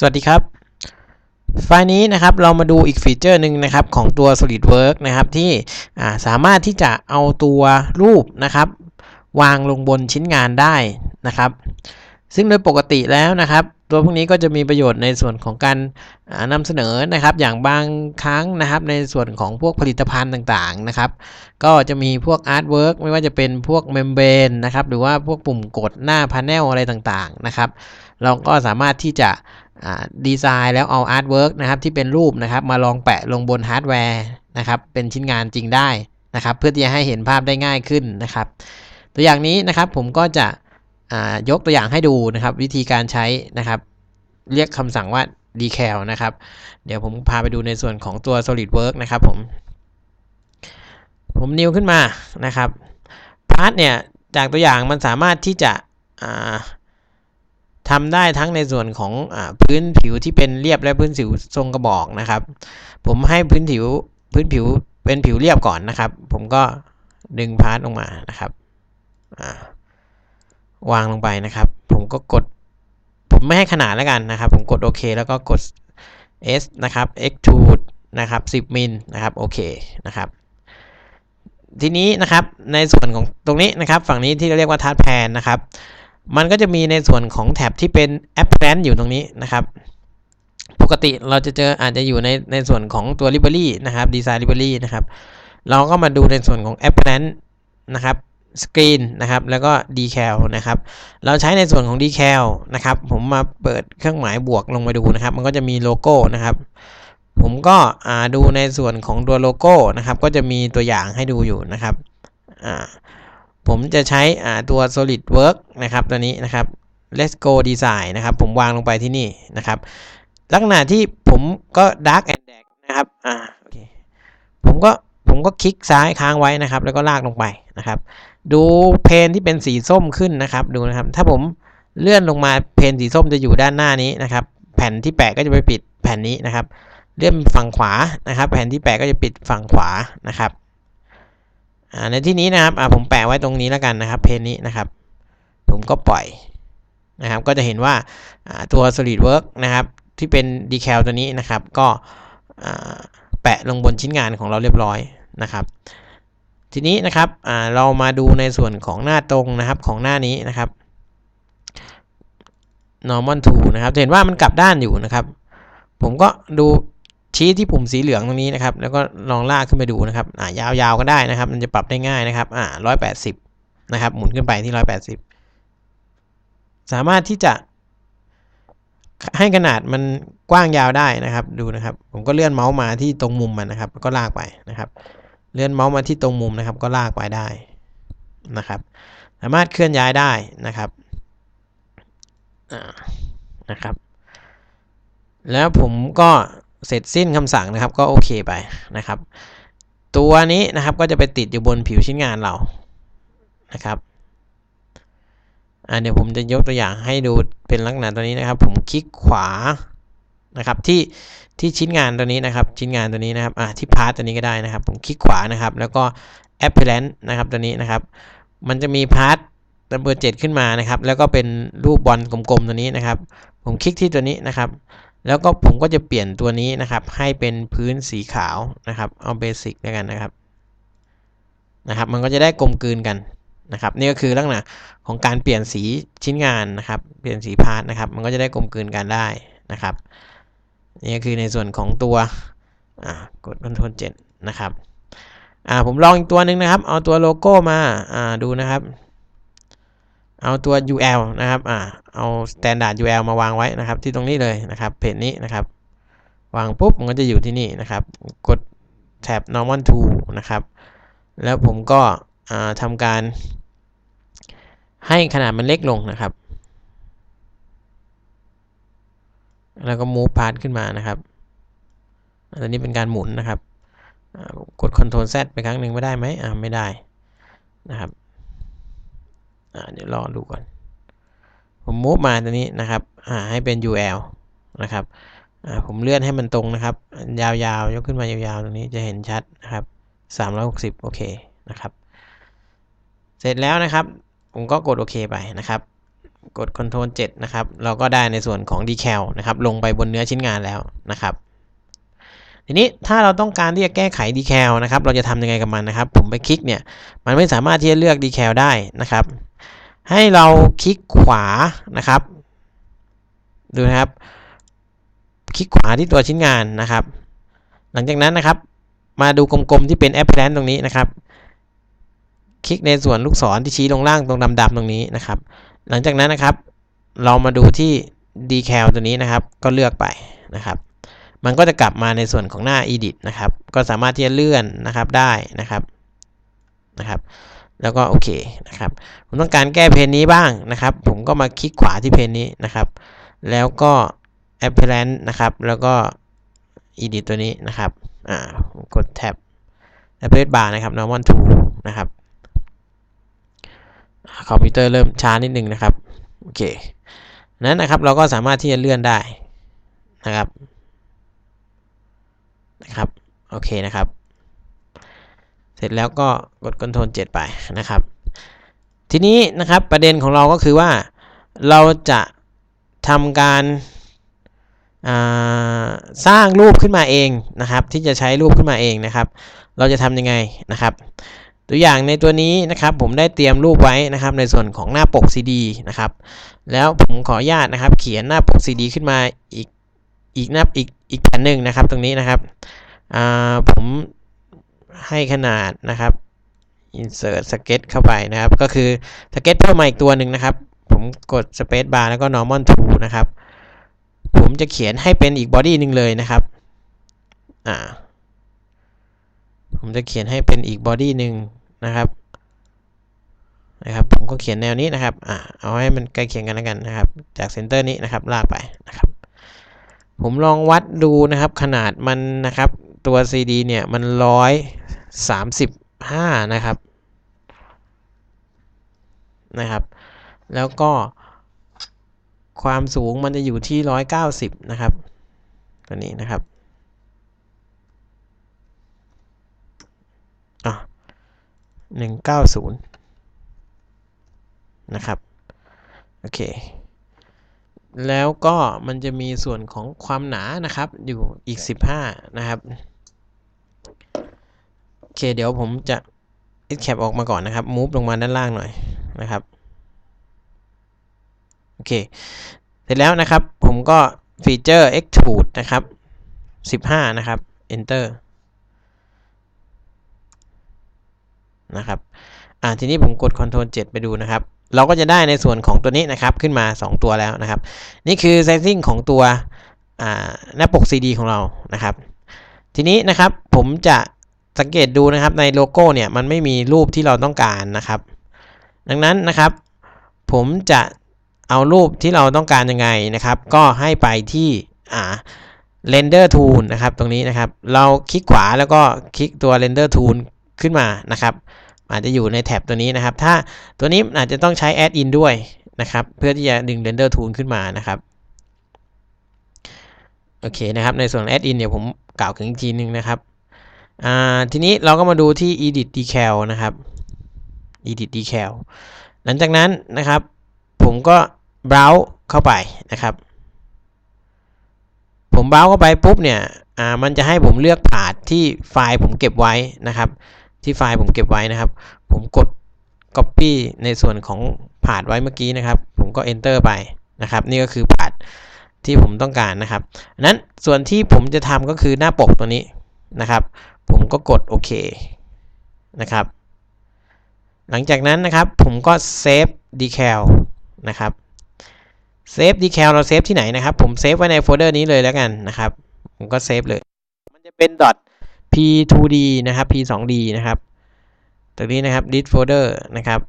สวัสดีครับ ไฟล์นี้นะครับเรามาดูอีกฟีเจอร์หนึ่งนะครับของตัว SolidWorks นะครับที่สามารถที่จะเอาตัวรูปนะครับ วางลงบนชิ้นงานได้นะครับ ซึ่งโดยปกติแล้วนะครับ ตัวพวกนี้ก็จะมีประโยชน์ในส่วนของการนำเสนอนะครับ อย่างบางครั้งนะครับ ในส่วนของพวกผลิตภัณฑ์ต่างๆนะครับ ก็จะมีพวกอาร์ตเวิร์กไม่ว่าจะเป็นพวกเมมเบรนนะครับหรือว่าพวกปุ่มกดหน้าพาเนลอะไรต่างๆนะครับ เราก็สามารถที่จะ ดีไซน์แล้วเอาอาร์ตเวิร์กนะครับที่เป็นรูปนะครับมาลองแปะลงบนฮาร์ดแวร์นะครับเป็นชิ้นงานจริงได้นะครับ เพื่อที่จะให้เห็นภาพได้ง่ายขึ้นนะครับ ตัวอย่างนี้นะครับผมก็จะยกตัวอย่างให้ดูนะครับ วิธีการใช้นะครับ เรียกคำสั่งว่า decal นะครับ เดี๋ยวผมพาไปดูในส่วนของตัว solidwork นะครับผม ผมนิวขึ้นมานะครับพาร์ทเนี่ยจากตัวอย่างมันสามารถที่จะ ทำได้ทั้งในส่วนของอพื้นผิวที่เป็นเรียบและพื้นผิวทรงกระบอกนะครับ ผมให้พื้นผิวพื้นผิวเป็นผิวเรียบก่อนนะครับ ผมก็ดึงพาร์ทลงมานะครับวางลงไปนะครับ ผมก็กด ผมไม่ให้ขนาดแล้วกันนะครับ ผมกดโอเคแล้วก็กด S นะครับ extrude นะครับ 10มิลนะครับโอเคนะครับ ทีนี้นะครับในส่วนของตรงนี้นะครับ ฝั่งนี้ที่เราเรียกว่าทัชแพนนะครับ มันก็จะมีในส่วนของแท็บที่เป็น Apparent อยู่ตรงนี้นะครับ ปกติเราจะเจออาจจะอยู่ในในส่วนของตัว Library นะครับ Design Library นะครับ เราก็มาดูในส่วนของ Apparent นะครับ Screen นะครับ แล้วก็ Decal นะครับ เราใช้ในส่วนของ Decal นะครับ ผมมาเปิดเครื่องหมายบวกลงมาดูนะครับ มันก็จะมีโลโก้นะครับผมก็ดูในส่วนของตัวโลโก้นะครับ ก็จะมีตัวอย่างให้ดูอยู่นะครับอ่า ผมจะใช้ตัว SolidWork นะครับตัวนี้นะครับ Let's Go Design นะครับ ผมวางลงไปที่นี่นะครับ ลักษณะที่ผมก็ Dark and Dark นะครับอ่าโอเคผมก็ผมก็คลิกซ้ายค้างไว้นะครับ แล้วก็ลากลงไปนะครับ ดูเพนที่เป็นสีส้มขึ้นนะครับดูนะครับ ถ้าผมเลื่อนลงมาเพนสีส้มจะอยู่ด้านหน้านี้นะครับ แผ่นที่แปะก็จะไปปิดแผ่นนี้นะครับ เลื่อนฝั่งขวานะครับ แผ่นที่แปะก็จะปิดฝั่งขวานะครับ ในที่นี้นะครับผมแปะไว้ตรงนี้แล้วกันนะครับ เพนนี้นะครับ ผมก็ปล่อยนะครับ ก็จะเห็นว่าตัว solid work นะครับ ที่เป็น decal ตัวนี้นะครับ ก็แปะลงบนชิ้นงานของเราเรียบร้อยนะครับ ทีนี้นะครับเรามาดูในส่วนของหน้าตรงนะครับของหน้านี้นะครับ normal to นะครับเห็นว่ามันกลับด้านอยู่นะครับ ผมก็ดู ชี้ที่ปุ่มสีเหลืองตรงนี้นะครับ แล้วก็ลองลากขึ้นไปดูนะครับ อ่ายาวๆก็ได้นะครับ มันจะปรับได้ง่ายนะครับ อ่าร้อยแปดสิบนะครับ หมุนขึ้นไปที่ร้อยแปดสิบสามารถที่จะให้ขนาดมันกว้างยาวได้นะครับ ดูนะครับ ผมก็เลื่อนเมาส์มาที่ตรงมุมมันนะครับ ก็ลากไปนะครับ เลื่อนเมาส์มาที่ตรงมุมนะครับ ก็ลากไปได้นะครับ สามารถเคลื่อนย้ายได้นะครับนะครับ แล้วผมก็ เสร็จสิ้นคำสั่งนะครับก็โอเคไปนะครับ ตัวนี้นะครับก็จะไปติดอยู่บนผิวชิ้นงานเรานะครับอ่าเดี๋ยวผมจะยกตัวอย่างให้ดูเป็นลักษณะตัวนี้นะครับ ผมคลิกขวานะครับที่ที่ชิ้นงานตัวนี้นะครับ ชิ้นงานตัวนี้นะครับอ่าที่พาร์ตตัวนี้ก็ได้นะครับ ผมคลิกขวานะครับ แล้วก็ apparent นะครับตัวนี้นะครับ มันจะมีพาร์ตตัวเบอร์เจ็ดขึ้นมานะครับ แล้วก็เป็นรูปบอลกลมๆตัวนี้นะครับ ผมคลิกที่ตัวนี้นะครับ แล้วก็ผมก็จะเปลี่ยนตัวนี้นะครับ ให้เป็นพื้นสีขาวนะครับ เอาเบสิกแล้วกันนะครับ นะครับ มันก็จะได้กลมกลืนกันนะครับ นี่ก็คือลักษณะของการเปลี่ยนสีชิ้นงานนะครับ เปลี่ยนสีพาร์ทนะครับ มันก็จะได้กลมกลืนกันได้นะครับ นี่ก็คือในส่วนของตัวกด Ctrl 7นะครับอ่าผมลองอีกตัวหนึ่งนะครับ เอาตัวโลโก้มาอ่าดูนะครับ เอาตัว UL นะครับ อ่า เอา standard UL มาวางไว้นะครับ ที่ตรงนี้เลยนะครับ เพจนี้นะครับ วางปุ๊บ มันก็จะอยู่ที่นี่นะครับ กดแท็บ normal to นะครับ แล้วผมก็ทำการ ให้ขนาดมันเล็กลงนะครับ แล้วก็ move part ขึ้นมานะครับอันนี้เป็นการหมุนนะครับ กด Ctrl Z ไปครั้งหนึ่งไม่ได้ไหมอ่าไม่ได้นะครับ เดี๋ยวรอดูก่อน ผมมูฟมาตัวนี้นะครับให้เป็น UL นะครับผมเลื่อนให้มันตรงนะครับ ยาวๆ ยกขึ้นมายาวๆ ตรงนี้จะเห็นชัดนะครับ 360 โอเคนะครับ เสร็จแล้วนะครับ ผมก็กดโอเคไปนะครับกด Ctrl 7 นะครับ เราก็ได้ในส่วนของ decal นะครับ ลงไปบนเนื้อชิ้นงานแล้วนะครับ ทีนี้ถ้าเราต้องการที่จะแก้ไข decal นะครับ เราจะทำยังไงกับมันนะครับ ผมไปคลิกเนี่ย มันไม่สามารถที่จะเลือก decal ได้นะครับ ให้เราคลิกขวานะครับ ดูนะครับ คลิกขวาที่ตัวชิ้นงานนะครับ หลังจากนั้นนะครับ มาดูกลมๆที่เป็น appearance ตรงนี้นะครับ คลิกในส่วนลูกศรที่ชี้ลงล่างตรงดำๆตรงนี้นะครับ หลังจากนั้นนะครับ เรามาดูที่ decal ตัวนี้นะครับ ก็เลือกไปนะครับ มันก็จะกลับมาในส่วนของหน้า edit นะครับ ก็สามารถที่จะเลื่อนนะครับได้นะครับนะครับ แล้วก็โอเคนะครับผมต้องการแก้เพนนี้บ้างนะครับ ผมก็มาคลิกขวาที่เพนนี้นะครับ แล้วก็ appearance นะครับ แล้วก็ edit ตัวนี้นะครับอ่ากดแท็บ appearance bar นะครับ normal to นะครับคอมพิวเตอร์เริ่มช้านิดนึงนะครับโอเคนั้นนะครับเราก็สามารถที่จะเลื่อนได้นะครับนะครับโอเคนะครับ เสร็จแล้วก็กด Ctrl 7 ไปนะครับ ทีนี้นะครับประเด็นของเราก็คือว่าเราจะทำการสร้างรูปขึ้นมาเองนะครับ ที่จะใช้รูปขึ้นมาเองนะครับ เราจะทำยังไงนะครับ ตัวอย่างในตัวนี้นะครับ ผมได้เตรียมรูปไว้นะครับ ในส่วนของหน้าปก CD นะครับ แล้วผมขออนุญาตนะครับ เขียนหน้าปก CD ขึ้นมาอีกอีกหน้าอีกอีกแผ่นหนึ่งนะครับ ตรงนี้นะครับผม ให้ขนาดนะครับ insert sketch เข้าไปนะครับ ก็คือ sketch เพิ่มมาอีกตัวหนึ่งนะครับ ผมกด space bar แล้วก็ normal to นะครับ ผมจะเขียนให้เป็นอีก body หนึ่งเลยนะครับ อ่า ผมจะเขียนให้เป็นอีก body หนึ่งนะครับนะครับ ผมก็เขียนแนวนี้นะครับ อ่า เอาให้มันใกล้เคียงกันแล้วกันนะครับ จากเซนเตอร์นี้นะครับ ลากไปนะครับ ผมลองวัดดูนะครับ ขนาดมันนะครับ ตัว CD เนี่ย มันร้อย สามสิบห้านะครับนะครับ แล้วก็ความสูงมันจะอยู่ที่ร้อยเก้าสิบนะครับ ตัวนี้นะครับอะหนึ่งเก้าศูนย์นะครับ โอเค แล้วก็มันจะมีส่วนของความหนานะครับ อยู่อีก 15 นะครับ เคเดี๋ยวผมจะ escape ออกมาก่อนนะครับ move ลงมาด้านล่างหน่อยนะครับโอเค เสร็จแล้วนะครับ ผมก็ฟีเจอร์ extrude นะครับ 15 นะครับ enter นะครับอ่าทีนี้ผมกด Ctrl 7 ไปดูนะครับ เราก็จะได้ในส่วนของตัวนี้นะครับ ขึ้นมา 2 ตัวแล้วนะครับ นี่คือ sizing ของตัวหน้าปก CD ของเรานะครับ ทีนี้นะครับผมจะ สังเกตดูนะครับในโลโก้เนี่ยมันไม่มีรูปที่เราต้องการนะครับ ดังนั้นนะครับ ผมจะเอารูปที่เราต้องการยังไงนะครับ ก็ให้ไปที่อ่า render tool นะครับ ตรงนี้นะครับ เราคลิกขวาแล้วก็คลิกตัว render tool ขึ้นมานะครับ อาจจะอยู่ในแท็บตัวนี้นะครับ ถ้าตัวนี้อาจจะต้องใช้ add in ด้วยนะครับ เพื่อที่จะดึง render tool ขึ้นมานะครับโอเคนะครับ ในส่วน add in เนี่ยวผมกล่าวถึงอีกทีนึงนะครับ ทีนี้เราก็มาดูที่ edit decal นะครับ edit decal หลังจากนั้นนะครับ ผมก็ browse เข้าไปนะครับ ผม browse เข้าไปปุ๊บเนี่ยมันจะให้ผมเลือกผาดที่ไฟล์ผมเก็บไว้นะครับ ที่ไฟล์ผมเก็บไว้นะครับ ผมกด copy ในส่วนของผาดไว้เมื่อกี้นะครับ ผมก็ enter ไปนะครับ นี่ก็คือผาดที่ผมต้องการนะครับนั้นส่วนที่ผมจะทำก็คือหน้าปกตัวนี้ นะครับ ผมก็กดโอเคนะครับ หลังจากนั้นนะครับผมก็ save decal นะครับ save decal เราเซฟที่ไหนนะครับ ผมเซฟไว้ในโฟลเดอร์นี้เลยแล้วกันนะครับ ผมก็เซฟเลย มันจะเป็น dot p2d นะครับ p2d นะครับตรงนี้นะครับ d i s folder นะครับ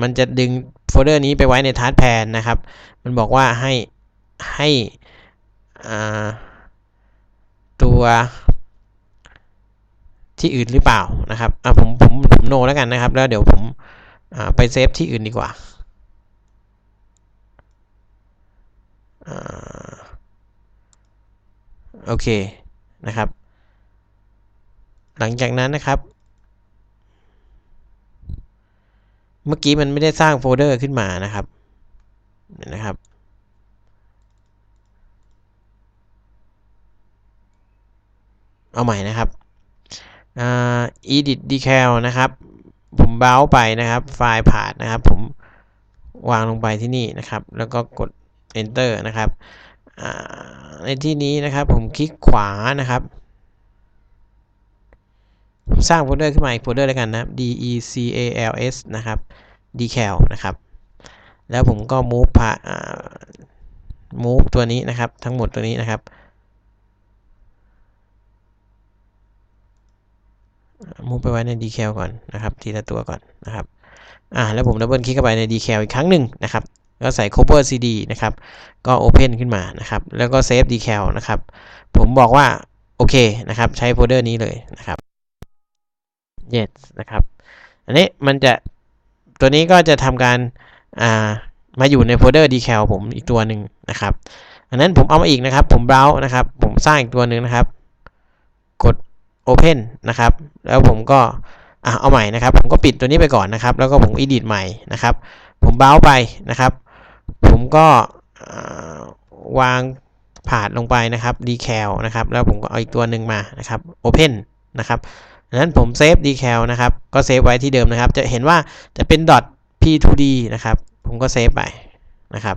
มันจะดึงโฟลเดอร์นี้ไปไว้ในทาร์ p แพนนะครับ มันบอกว่าให้ให้ ตัวที่อื่นหรือเปล่านะครับอะผมผมผมโนแล้วกันนะครับ แล้วเดี๋ยวผมไปเซฟที่อื่นดีกว่าโอเคนะครับ หลังจากนั้นนะครับ เมื่อกี้มันไม่ได้สร้างโฟลเดอร์ขึ้นมานะครับนะครับ เอาใหม่นะครับอ่า edit decal นะครับ ผมเบ้าไปนะครับ ไฟล์ผ่านนะครับ ผมวางลงไปที่นี่นะครับ แล้วก็กด enter นะครับในที่นี้นะครับ ผมคลิกขวานะครับ สร้างโฟลเดอร์ขึ้นมาอีกโฟลเดอร์แล้วกันนะ d e c a l s นะครับ decal นะครับ แล้วผมก็ move ผ่า move ตัวนี้นะครับ ทั้งหมดตัวนี้นะครับ move ไปไว้ใน decal ก่อนนะครับ ทีละตัวก่อนนะครับอ่าแล้วผมดับเบิลคลิกเข้าไปใน decal อีกครั้งหนึ่งนะครับก็ใส่ cover cd นะครับ ก็ open ขึ้นมานะครับ แล้วก็ save decal นะครับ ผมบอกว่า โอเคนะครับ ใช้โฟลเดอร์นี้เลยนะครับ yes นะครับ อันนี้มันจะตัวนี้ก็จะทำการอ่ามาอยู่ในโฟลเดอร์ decal ผมอีกตัวหนึ่งนะครับอันนั้นผมเอามาอีกนะครับ ผม browse นะครับ ผมสร้างอีกตัวหนึ่งนะครับ กด open นะครับ แล้วผมก็อะเอาใหม่นะครับ ผมก็ปิดตัวนี้ไปก่อนนะครับ แล้วก็ผม edit ใหม่นะครับ ผม browse ไปนะครับ ผมก็วางผานลงไปนะครับ decal นะครับ แล้วผมก็เอาอีกตัวหนึ่งมานะครับ open นะครับดังนั้นผมเซฟ decal นะครับ ก็เซฟไว้ที่เดิมนะครับ จะเห็นว่าจะเป็น .p2d นะครับ ผมก็เซฟไปนะครับ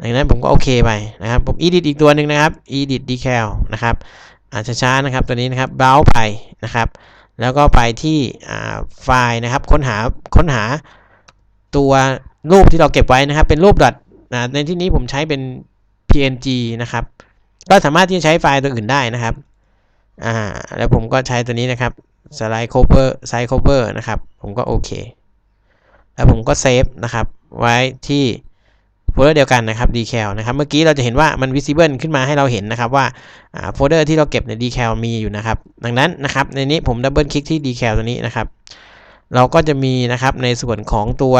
ดังนั้นผมก็โอเคไปนะครับ ผม edit อีกตัวหนึ่งนะครับ edit decal นะครับ อาจจะช้านะครับตัวนี้นะครับ browse ไปนะครับ แล้วก็ไปที่ไฟล์นะครับค้นหาค้นหาตัวรูปที่เราเก็บไว้นะครับ เป็นรูปดอทในที่นี้ผมใช้เป็น png นะครับ ก็สามารถที่จะใช้ไฟล์ตัวอื่นได้นะครับอ่าแล้วผมก็ใช้ตัวนี้นะครับ slide cover slide cover นะครับ ผมก็โอเค แล้วผมก็เซฟนะครับ ไว้ที่ โฟลเดอร์เดียวกันนะครับ decal นะครับ เมื่อกี้เราจะเห็นว่ามัน visible ขึ้นมาให้เราเห็นนะครับว่าโฟลเดอร์ที่เราเก็บใน decal มีอยู่นะครับ ดังนั้นนะครับในนี้ผมดับเบิลคลิกที่ decal ตัวนี้นะครับ เราก็จะมีนะครับในส่วนของตัว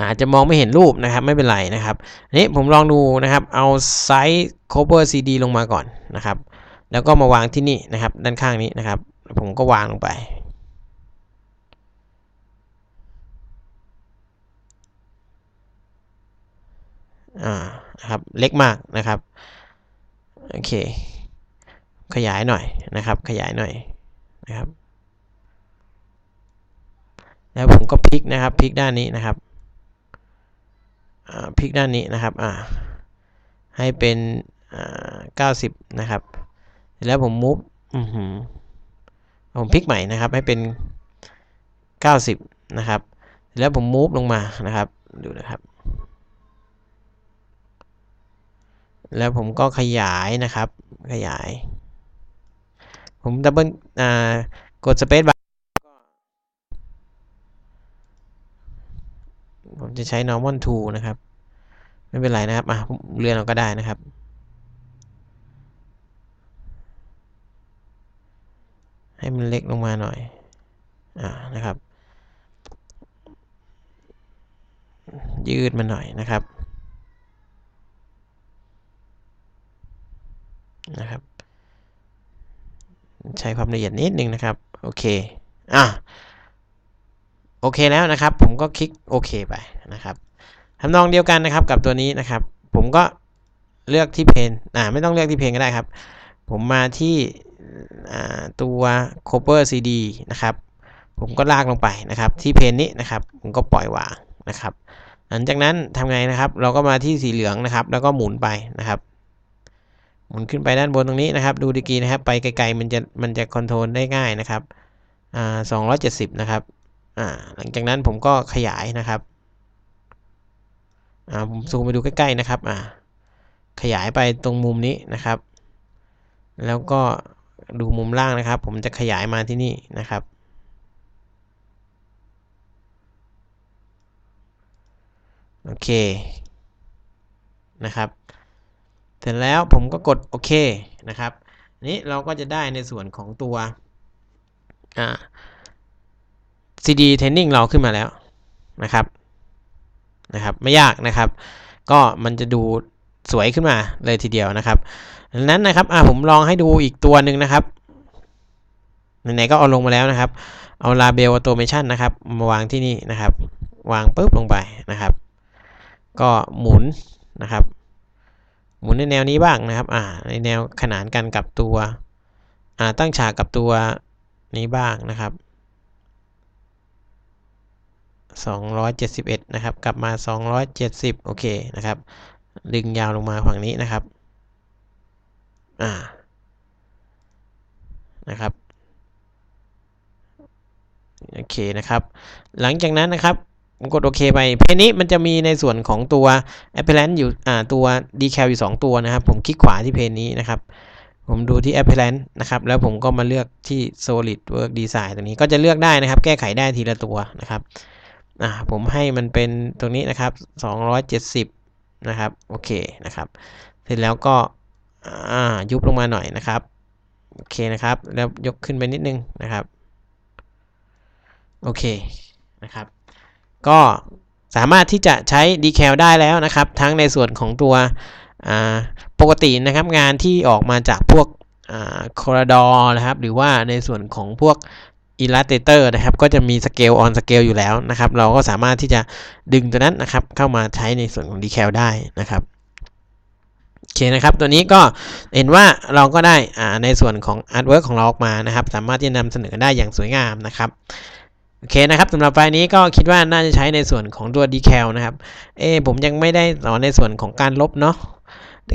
อาจจะมองไม่เห็นรูปนะครับไม่เป็นไรนะครับนี้ผมลองดูนะครับเอาไซส์ cover cd ลงมาก่อนนะครับ แล้วก็มาวางที่นี่นะครับด้านข้างนี้นะครับ ผมก็วางลงไป อ่านะครับเล็กมากนะครับโอเค ขยายหน่อยนะครับ ขยายหน่อยนะครับ แล้วผมก็พลิกนะครับพลิกด้านนี้นะครับพลิกด้านนี้นะครับอ่าให้เป็นเก้าสิบนะครับ แล้วผมมุฟผมพลิกใหม่นะครับให้เป็นเก้าสิบนะครับ แล้วผมมูฟลงมานะครับ ดูนะครับ แล้วผมก็ขยายนะครับ ขยาย ผมดับเบิลกดสเปซบาร์ผมจะใช้ normal tool นะครับ ไม่เป็นไรนะครับอะเลื่อนเราก็ได้นะครับให้มันเล็กลงมาหน่อย อ่า นะครับ ยืดมันหน่อยนะครับ นะครับ ใช้ความละเอียดนิดนึงนะครับ โอเค อะ โอเคแล้วนะครับ ผมก็คลิกโอเคไปนะครับทำนองเดียวกันนะครับกับตัวนี้นะครับ ผมก็เลือกที่เพนอ่า ไม่ต้องเลือกที่เพนก็ได้ครับ ผมมาที่ตัว cover cd นะครับ ผมก็ลากลงไปนะครับ ที่เพนนี้นะครับ ผมก็ปล่อยวางนะครับ หลังจากนั้นทำไงนะครับ เราก็มาที่สีเหลืองนะครับ แล้วก็หมุนไปนะครับ มุนขึ้นไปด้านบนตรงนี้นะครับ ดูดีกีนะครับ ไปไกลๆมันจะมันจะคอนโทรลได้ง่ายนะครับอ่าสองร้อยเจ็ดสิบนะครับอ่าหลังจากนั้นผมก็ขยายนะครับอ่าผมซูมไปดูใกล้ๆนะครับอ่าขยายไปตรงมุมนี้นะครับ แล้วก็ดูมุมล่างนะครับ ผมจะขยายมาที่นี่นะครับโอเคนะครับ ร็จแล้วผมก็กดโอเคนะครับนี้เราก็จะได้ในส่วนของตัว CD Training เราขึ้นมาแล้วนะครับนะครับ ไม่ยากนะครับ ก็มันจะดูสวยขึ้นมาเลยทีเดียวนะครับดังนั้นนะครับผมลองให้ดูอีกตัวหนึ่งนะครับไหนๆก็เอาลงมาแล้วนะครับ เอา label automation นะครับ มาวางที่นี่นะครับ วางปุ๊บลงไปนะครับ ก็หมุนนะครับ มุนในแนวนี้บ้างนะครับอ่าในแนวขนานกันกับตัวอ่าตั้งฉากกับตัวนี้บ้างนะครับ 271 นะครับ กลับมา 270 โอเคนะครับ ดึงยาวลงมาฝั่งนี้นะครับ อ่า นะครับ โอเคนะครับ หลังจากนั้นนะครับ กดโอเคไป เพจนี้มันจะมีในส่วนของตัว apparent อยู่อ่าตัว decal อยู่ 2 ตัวนะครับ ผมคลิกขวาที่เพจนี้นะครับ ผมดูที่ apparent นะครับ แล้วผมก็มาเลือกที่ solid work design ตรงนี้ก็จะเลือกได้นะครับ แก้ไขได้ทีละตัวนะครับอ่าผมให้มันเป็นตรงนี้นะครับ 270 นะครับ โอเคนะครับ เสร็จแล้วก็อ่ายุบลงมาหน่อยนะครับ โอเคนะครับ แล้วยกขึ้นไปนิดนึงนะครับ โอเคนะครับ ก็สามารถที่จะใช้ decal ได้แล้วนะครับ ทั้งในส่วนของตัวปกตินะครับงานที่ออกมาจากพวกคอร์ดอร์นะครับหรือว่าในส่วนของพวก Illustrator นะครับ ก็จะมี Scale on Scale อยู่แล้วนะครับ เราก็สามารถที่จะดึงตัวนั้นนะครับ เข้ามาใช้ในส่วนของ decal ได้นะครับโอเคนะครับ ตัวนี้ก็เห็นว่าเราก็ได้ในส่วนของ artwork ของเราออกมานะครับ สามารถที่จะนำเสนอได้อย่างสวยงามนะครับ โอเคนะครับสำหรับไฟล์นี้ก็คิดว่าน่าจะใช้ในส่วนของตัว decal นะครับเอผมยังไม่ได้สอนในส่วนของการลบเนาะ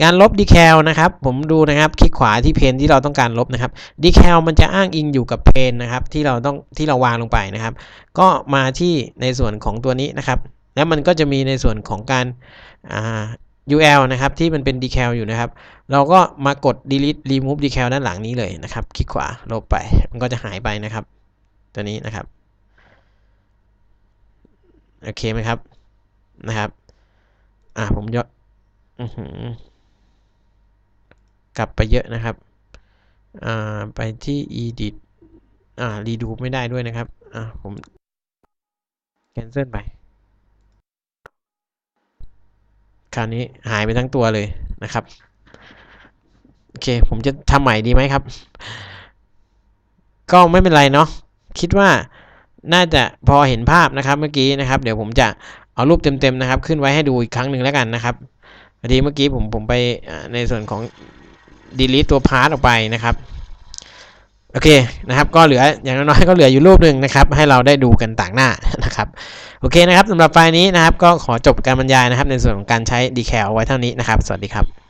การลบ decal นะครับ ผมดูนะครับคลิกขวาที่เพนที่เราต้องการลบนะครับ decal มันจะอ้างอิงอยู่กับเพนนะครับ ที่เราต้องที่เราวางลงไปนะครับ ก็มาที่ในส่วนของตัวนี้นะครับ แล้วมันก็จะมีในส่วนของการ UL นะครับที่มันเป็น decal อยู่นะครับ เราก็มากด delete remove decal ด้านหลังนี้เลยนะครับ คลิกขวาลบไป มันก็จะหายไปนะครับ ตัวนี้นะครับ โอเคไหมครับนะครับ อ่าผมยอดกลับไปเยอะนะครับ อ่าไปที่ edit อ่ารีดูไม่ได้ด้วยนะครับ อ่าผม cancel ไป คราวนี้หายไปทั้งตัวเลยนะครับ โอเค ผมจะทำใหม่ดีไหมครับ ก็ไม่เป็นไรเนาะ คิดว่า น่าจะพอเห็นภาพนะครับเมื่อกี้นะครับ เดี๋ยวผมจะเอารูปเต็มๆนะครับ ขึ้นไว้ให้ดูอีกครั้งหนึ่งแล้วกันนะครับพอดีเมื่อกี้ผมผมไปในส่วนของ delete ตัวพาร์ทออกไปนะครับโอเคนะครับ ก็เหลืออย่างน้อยๆก็เหลืออยู่รูปหนึ่งนะครับ ให้เราได้ดูกันต่างหน้านะครับโอเคนะครับสำหรับไฟล์นี้นะครับ ก็ขอจบการบรรยายนะครับ ในส่วนของการใช้ decal ไว้เท่านี้นะครับ สวัสดีครับ